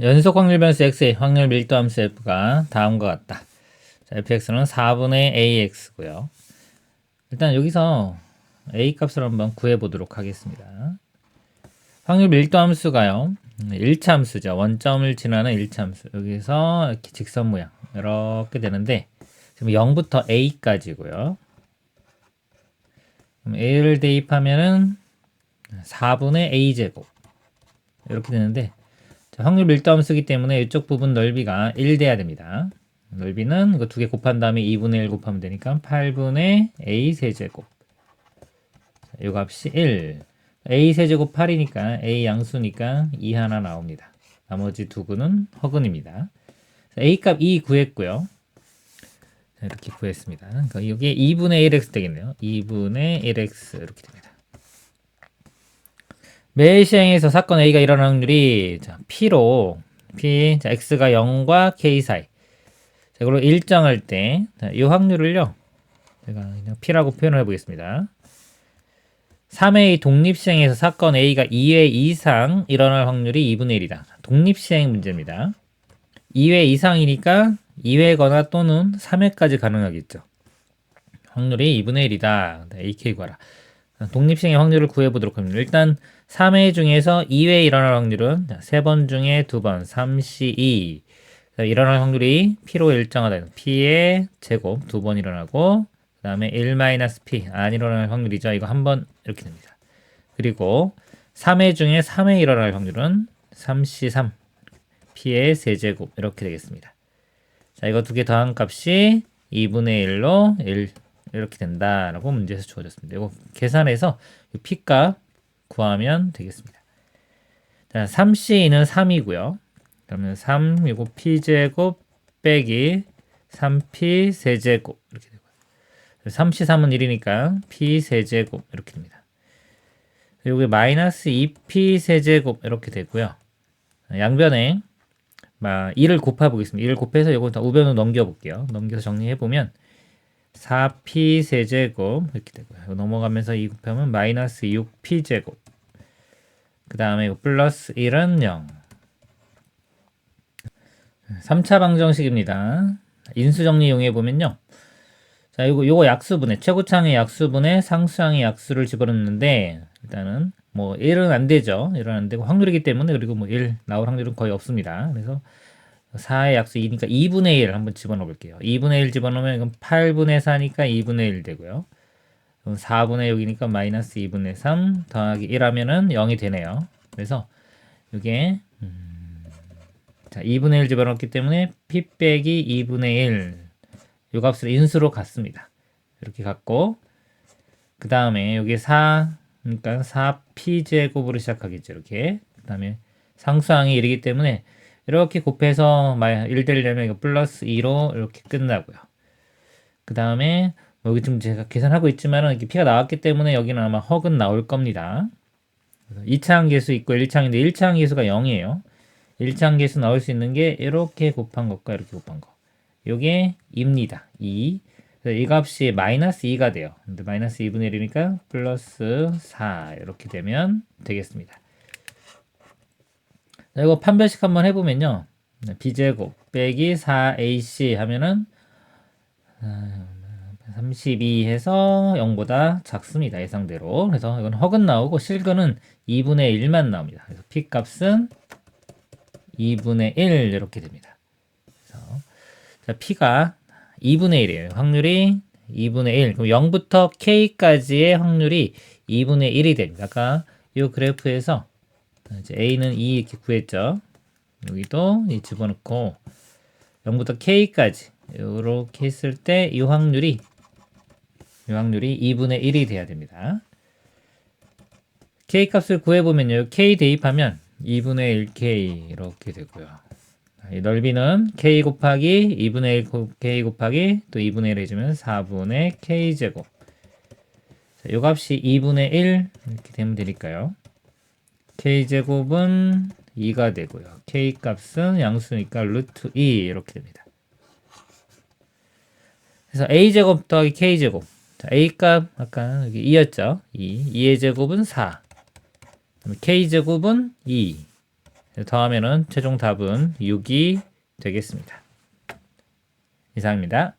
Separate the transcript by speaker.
Speaker 1: 연속 확률 변수 x의 확률 밀도 함수 f가 다음과 같다. 자, fx는 4분의 ax고요. 일단 여기서 a 값을 한번 구해 보도록 하겠습니다. 확률 밀도 함수가요. 1차 함수죠. 원점을 지나는 1차 함수. 여기서 이렇게 직선 모양 이렇게 되는데 지금 0부터 a까지고요. 그럼 a를 대입하면은 4분의 a 제곱 이렇게 되는데 자, 확률 밀도 함수기 때문에 이쪽 부분 넓이가 1 돼야 됩니다. 넓이는 이거 두 개 곱한 다음에 2분의 1 곱하면 되니까 8분의 a 세제곱. 자, 요 값이 1. a 세제곱 8이니까 a 양수니까 2 하나 나옵니다. 나머지 두 구는 허근입니다. 자, a 값 2 구했고요. 자, 이렇게 구했습니다. 그러니까 이게 2분의 1x 되겠네요. 2분의 1x 이렇게 됩니다. 매일 시행에서 사건 A가 일어나는 확률이 자, P로 P 자, X가 0과 K 사이. 자, 이걸로 일정할 때, 자, 이 확률을요. 제가 그냥 P라고 표현을 해보겠습니다. 3회 독립시행에서 사건 A가 2회 이상 일어날 확률이 2분의 1이다. 독립시행 문제입니다. 2회 이상이니까 2회거나 또는 3회까지 가능하겠죠. 확률이 2분의 1이다. 네, AK 구하라. 독립시행의 확률을 구해보도록 합니다. 일단 3회 중에서 2회 일어날 확률은 3번 중에 2번, 3시 2. 일어날 확률이 P로 일정하다. P의 제곱 두번 일어나고 그 다음에 1-P 안 일어날 확률이죠. 이거 한 번 이렇게 됩니다. 그리고 3회 중에 3회 일어날 확률은 3시 3. P의 세제곱 이렇게 되겠습니다. 자, 이거 두 개 더한 값이 2분의 1로 1 이렇게 된다라고 문제에서 주어졌습니다. 이거 계산해서 P값 구하면 되겠습니다. 자, 3C는 3이고요. 그러면 3 이거 P제곱 빼기 3P 세제곱 이렇게 되고요. 3C 3은 1이니까 P 세제곱 이렇게 됩니다. 여기 마이너스 2P 세제곱 이렇게 되고요. 양변에 2를 곱해 보겠습니다. 1을 곱해서 이거 다 우변으로 넘겨 볼게요. 넘겨서 정리해 보면 4p 세제곱 이렇게 되고요. 넘어가면서 이 곱하면 마이너스 6p 제곱. 그 다음에 플러스 1은 0. 3차 방정식입니다. 인수정리 이용해 보면요. 자, 이거 요거 약수분해 최고창의 약수분해 상수항의 약수를 집어넣는데 일단은 뭐 1은 안 되죠. 1은 안 되고 확률이기 때문에 그리고 뭐 1 나올 확률은 거의 없습니다. 그래서 4의 약수 2니까 2분의 1 한번 집어넣어 볼게요. 2분의 1 집어넣으면 이건 8분의 4니까 2분의 1 되고요. 그럼 4분의 6이니까 마이너스 2분의 3 더하기 1 하면은 0이 되네요. 그래서 이게 음, 자 2분의 1 집어넣었기 때문에 p 빼기 2분의 1 요 값을 인수로 갖습니다. 이렇게 갖고 그 다음에 여기 4 그러니까 4p 제곱으로 시작하겠죠. 이렇게 그 다음에 상수항이 1이기 때문에 이렇게 곱해서 1 되려면 이거 플러스 2로 이렇게 끝나고요. 그 다음에 뭐 여기 지금 제가 계산하고 있지만은 이렇게 P가 나왔기 때문에 여기는 아마 헉은 나올 겁니다. 2차항 계수 있고 1차항인데 1차항 계수가 0이에요. 1차항 계수 나올 수 있는 게 이렇게 곱한 것과 이렇게 곱한 거. 요게 2입니다. 2. 이 값이 마이너스 2가 돼요. 근데 마이너스 2분의 1이니까 플러스 4 이렇게 되면 되겠습니다. 자, 이거 판별식 한번 해보면요. b제곱 빼기 4ac 하면은 32 해서 0보다 작습니다. 예상대로. 그래서 이건 허근 나오고 실근은 2분의 1만 나옵니다. 그래서 p 값은 2분의 1 이렇게 됩니다. 그래서 자, p가 2분의 1이에요. 확률이 2분의 1. 그럼 0부터 k까지의 확률이 2분의 1이 됩니다. 아까 이 그래프에서 이제 a는 2 이렇게 구했죠. 여기도 이 집어넣고 0부터 k까지 이렇게 했을 때 이 확률이 이 확률이 2분의 1이 돼야 됩니다. k 값을 구해보면요. k 대입하면 2분의 1k 이렇게 되고요. 이 넓이는 k 곱하기 2분의 1 k 곱하기 또 2분의 1 해주면 4분의 k 제곱. 이 값이 2분의 1 이렇게 되면 되니까요. K제곱은 2가 되고요. k값은 양수니까 루트 2 이렇게 됩니다. 그래서 a제곱 더하기 k제곱. 자, a값 아까 여기 2였죠. 2. 2의 제곱은 4. k제곱은 2. 더하면은 최종 답은 6이 되겠습니다. 이상입니다.